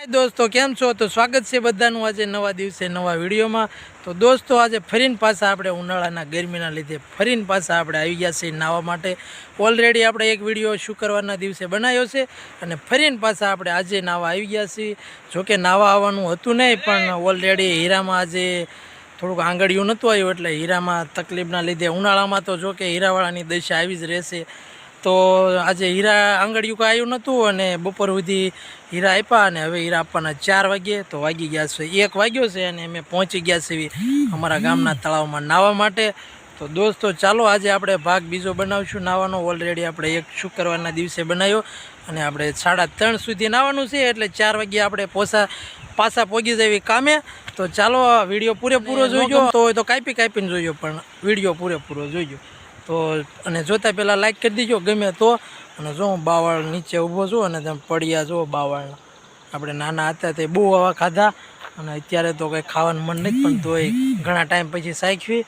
હાય દોસ્તો, કેમ છો? તો સ્વાગત છે બધાનું આજે નવા દિવસે નવા વિડીયોમાં. તો દોસ્તો, આજે ફરીને પાછા આપણે ઉનાળાના ગરમીના લીધે ફરીને પાછા આપણે આવી ગયા છીએ નાહવા માટે. ઓલરેડી આપણે એક વીડિયો શુક્રવારના દિવસે બનાવ્યો છે અને ફરીને પાછા આપણે આજે નાહવા આવી ગયા છીએ. જોકે નાહવા આવવાનું હતું નહીં, પણ ઓલરેડી હીરામાં આજે થોડુંક આંગળીયું નહોતું આવ્યું, એટલે હીરામાં તકલીફના લીધે ઉનાળામાં તો જોકે હીરાવાળાની દશા આવી જ રહેશે. તો આજે હીરા આંગળીયું કાંઈ આવ્યું નહોતું અને બપોર સુધી હીરા આપ્યા અને હવે હીરા આપવાના ચાર વાગ્યે તો વાગી ગયા છે. એક વાગ્યો છે અને અમે પહોંચી ગયા છીએ અમારા ગામના તળાવમાં નાહવા માટે. તો દોસ્તો ચાલો આજે આપણે ભાગ બીજો બનાવશું. નાહવાનો ઓલરેડી આપણે એક શુક્રવારના દિવસે બનાવ્યો અને આપણે સાડા ત્રણ સુધી નાહવાનું છે એટલે ચાર વાગ્યે આપણે પોસા પાછા પોગી જઈએ કામે. તો ચાલો વીડિયો પૂરેપૂરો જોઈજો. તો હોય તો કાપી કાપીને જોઈજો પણ વીડિયો પૂરેપૂરો જોઈજો. તો અને જોતા પહેલાં લાઈક કરી દીજો, ગમે તો. અને જો હું બાવળ નીચે ઊભો છું અને તમે પડ્યા જો બાવળના આપણે નાના હતા તે બહુ આવા ખાધા. અને અત્યારે તો કંઈ ખાવાનું મન નથી પણ તોય ઘણા ટાઈમ પછી સાચવી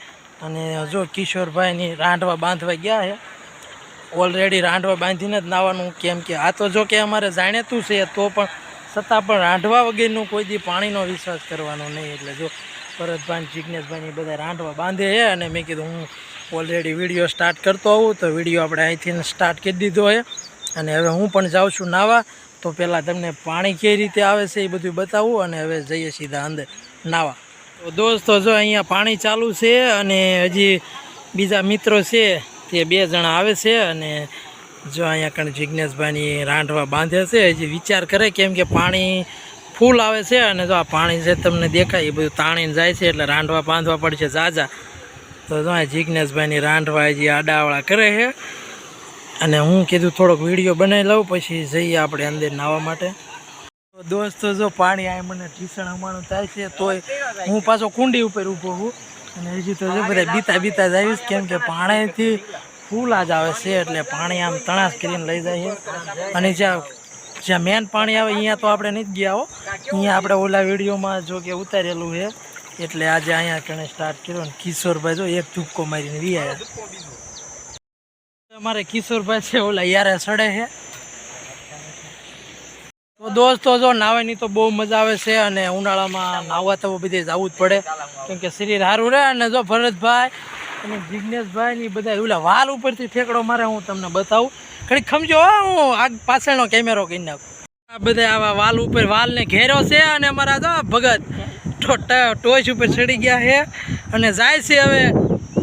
અને જો કિશોરભાઈની રાંધવા બાંધવા ગયા છે. ઓલરેડી રાંધવા બાંધીને જ નાવાનું કેમ કે આ તો જો કે અમારે જાણેતું છે તો પણ છતાં પણ રાંધવા વગેરેનું કોઈ દી પાણીનો વિશ્વાસ કરવાનો નહીં. એટલે જો ભરતભાઈ જિજ્ઞેશભાઈ બધા રાંધવા બાંધે છે અને મેં કીધું હું ઓલરેડી વીડિયો સ્ટાર્ટ કરતો આવું તો વીડિયો આપણે અહીંથી સ્ટાર્ટ કરી દીધો છે. અને હવે હું પણ જાઉં છું નાવા. તો પહેલાં તમને પાણી કઈ રીતે આવે છે એ બધું બતાવું અને હવે જઈએ સીધા અંદર નાવા. તો દોસ્તો, જો અહીંયા પાણી ચાલુ છે અને હજી બીજા મિત્રો છે તે બે જણા આવે છે અને જો અહીંયા કણ જિજ્ઞેશભાઈની રાંઢવા બાંધે છે, હજી વિચાર કરે કેમ કે પાણી ફૂલ આવે છે અને જો આ પાણી જે તમને દેખાય એ બધું તાણીને જાય છે એટલે રાંઢવા બાંધવા પડશે જાજા તો આ જિજ્ઞેશભાઈની હજી આડાવાળા કરે છે. અને હું કીધું થોડોક વીડિયો બનાવી લઉં, પછી જઈએ આપણે અંદર નાહવા માટે. દોસ્તો, જો પાણી આ મને ઢીસણ અમાણું થાય છે, તોય હું પાછો કુંડી ઉપર ઊભો છું. અને હજી તો બધા બીતા બીતા જ આવીશ, કેમ કે પાણીથી ફૂલ જ આવે છે, એટલે પાણી આમ તણાશ કરીને લઈ જાય છે. અને જ્યાં જ્યાં મેન પાણી આવે, અહીંયા તો આપણે નથી ગયા હો. અહીંયા આપણે ઓલા વિડીયોમાં જો કે ઉતારેલું છે. એટલે આજે અહીંયા કણે સ્ટાર્ટ કર્યો ને કિશોરભાઈ જો એક ધુક્કો મારીને વી આવ્યા અમારે કિશોરભાઈ છે ઓલા યારે સડે છે. તો દોસ્તો જો નાવાની તો બહુ મજા આવે છે અને ઉનાળામાં નાહવા તો બધે જવું જ પડે. કેમ કે શરીર સારું રહે અને જો ભરતભાઈ અને જિજ્ઞેશભાઈ ની બધા ઓલા વાલ ઉપરથી ફેંકડો મારે હું તમને બતાવું. ઘણી ખમજો હો, આગ પાછળનો કેમેરો કરી નાખું. આ બધા આવા વાલ ઉપર વાલને ઘેરો છે અને અમારા જો ભગત ટોચ ઉપર ચડી ગયા છે અને જાય છે હવે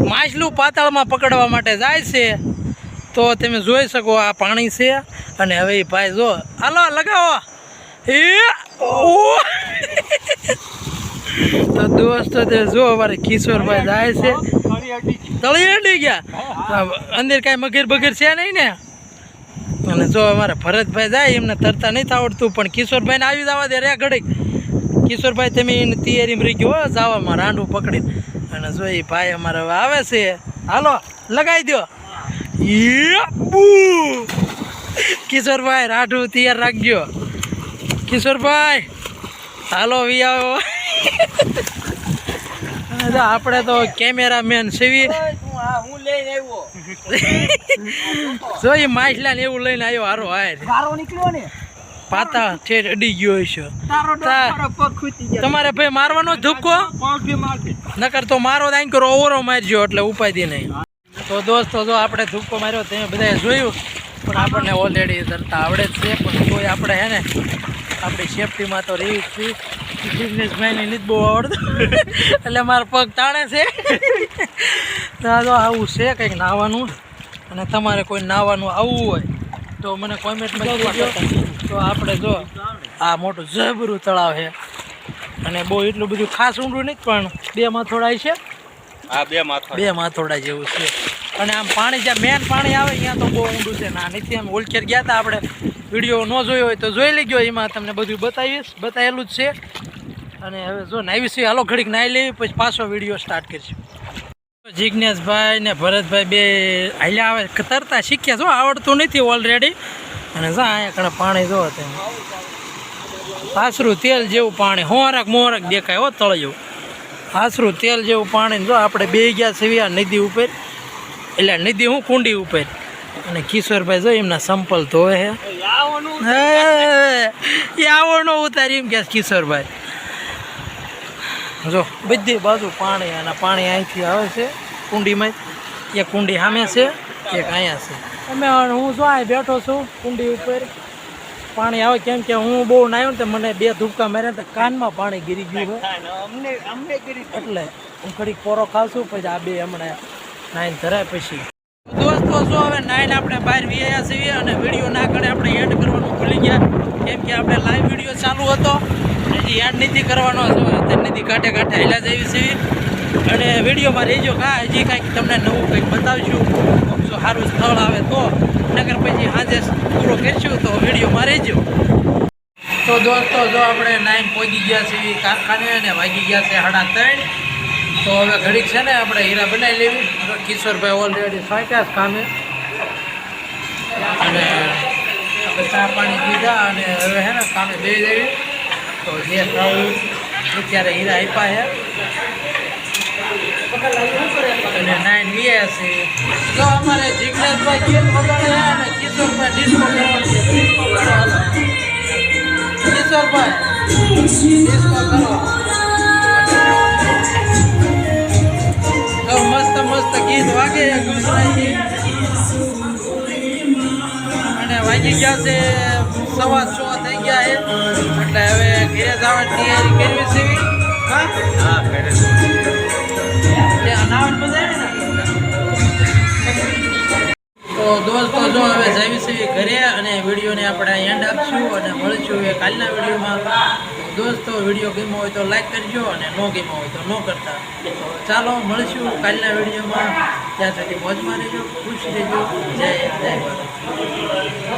માછલું પાતાળમાં પકડવા માટે જાય છે. તો તમે જોઈ શકો આ પાણી છે અને હવે ભાઈ જો, હાલો, લગાવો. એ! તો દોસ્તો, તે જો અમારે કિશોરભાઈ જાય છે. તળી ગયા. અંદર કાંઈ મગીર બગીર છે નહીં ને? અને જો અમારે ભરતભાઈ જાય, એમને તરતા નહીં આવડતું, પણ કિશોરભાઈને આવી જવા દે રે ઘડીક. કિશોરભાઈ તમે એની તૈયારીમાં રહી ગયો જવામાં રાંડું પકડીને. અને જો એ ભાઈ અમારે હવે આવે છે હાલો લગાવી દો! કિશોરભાઈ રાઠું તૈયાર રાખજો. કિશોરભાઈ હાલો વી આવો. આપણે તો કેમેરામેન સેવી જો એ માછલા ને એવું લઈને આવ્યો હારો હાર નીકળ્યો ને. પાતા ઠેર અડી ગયો છે. તમારે ભાઈ મારવાનો ધક્કો? નકર તો મારો દાઈ કરો ઓવરો મારજો એટલે ઉપાધિ નહીં. તો દોસ્તો જો આપણે ધુક્કો માર્યો તે બધાએ જોયું. પણ આપણને ઓલરેડી ધરતા આવડે જ છે પણ કોઈ આપણે હે ને આપણી સેફટીમાં તો રહી જ છીએ બિઝનેસમેનને જ બહુ આવડતું. એટલે મારો પગ તાણે છે. તો આવું છે કંઈક નાહવાનું. અને તમારે કોઈ નાહવાનું આવવું હોય તો મને કોમેન્ટમાં તો આપણે જો આ મોટું જબરું તળાવ છે. અને બહુ એટલું બધું ખાસ ઊંડું નહીં પણ બે માથોડાય છે. હા બે માથા બે માથોડા જેવું છે. અને આમ પાણી જ્યાં મેન પાણી આવે ત્યાં તો બહુ ઊંડું છે. ના નથી આમ ઓલખેર ગયા હતા આપણે. વીડિયો ન જોયો હોય તો જોઈ લેજો એમાં તમને બધું બતાવીશ. બતાવેલું જ છે. અને હવે જો નાહી છે હાલો ઘડીક નાહી લેવી પછી પાછો વીડિયો સ્ટાર્ટ કરીશું. જિજ્ઞેશભાઈ ને ભરતભાઈ બે હાલ્યા આવે તરતા શીખ્યા જો આવડતું નથી ઓલરેડી અને જા અહીંયા કણે પાણી જો તેમ આસરું તેલ જેવું પાણી હોરક મોરક દેખાય હો તળિયું. આશરું તેલ જેવું પાણી જો આપણે બે ગયા છીએ આ નદી ઉપર. એટલે નદી હું કુંડી ઉપર. અને કિશોરભાઈ જો એમના સંપલ ધોવે હે, એ આવડનો ઉતારી એમ કે કિશોરભાઈ. જો બધી બાજુ પાણી અને પાણી અહીંથી આવે છે કુંડીમાં. એક કુંડી સામે છે એક અહીંયા છે. અમે હું જો આ બેઠો છું કુંડી ઉપર. પાણી આવે કેમ કે હું બહુ નાયો ને તો મને બે ધૂપકા માર્યા તો કાનમાં પાણી ગીરી ગયું અમને અમને કરી એટલે હું ઘડીક પોરો ખાવશું પછી આ બે હમણાં નાઈન ધરાય પછી. દોસ્તો જો હવે નાઈન આપણે બહાર વ્યાયા છીએ અને વીડિયો ના કરે આપણે એડ કરવાનું ભૂલી ગયા. કેમ કે આપણે લાઈવ વીડિયો ચાલુ હતો. હજી એડ નથી કરવાનો નથી કાંઠે કાંઠે હેલા જેવી છીએ. અને વિડીયોમાં રહેજો કા હજી કાંઈક તમને નવું કંઈક બતાવશું. સ્થળ આવે તો નગર પછી આજે પૂરો કરીશું તો વિડીયોમાં રહેજો. તો દોસ્તો, જો આપણે નાઈન પહોંચી ગયા છીએ કારખાને અને વાગી ગયા છે સાડા ત્રણ. તો હવે ઘડીક છે ને આપણે હીરા બનાવી લેવી. કિશોરભાઈ ઓલરેડી સાંચ્યા કામે. અને આપણે ચા પાણી પીધા અને હવે હે ને કામે બે દેવી તો જે ખાવું અત્યારે હીરા આપ્યા છે. નાઈન છે. તો અમારે જિજ્ઞેશભાઈ ગીત વગાડે છે અને કિશોરભાઈ ડિસ્કો ડિસ્કો કરો હાલો. કિશોરભાઈ ડિસ્કો કરો. તો મસ્ત મસ્ત ગીત વાગે ગુજરાતી અને વાગી ગયા છે સવા છ થઈ ગયા છે. એટલે હવે ઘરે જવાની તૈયારી કરવી છે. હા? હા કરે તે દોસ્તો, જો હવે છીએ ઘરે અને વિડીયોને આપણે એન્ડ આપશું અને મળશું એ કાલના વિડીયોમાં. દોસ્તો, વીડિયો ગમ્યો હોય તો લાઈક કરજો અને ન ગમ્યો હોય તો ન કરતા. તો ચાલો, મળશું કાલના વિડીયોમાં. ત્યાં સુધી મોજમાં રહેજો, ખુશ રહેજો. જય જય ભારત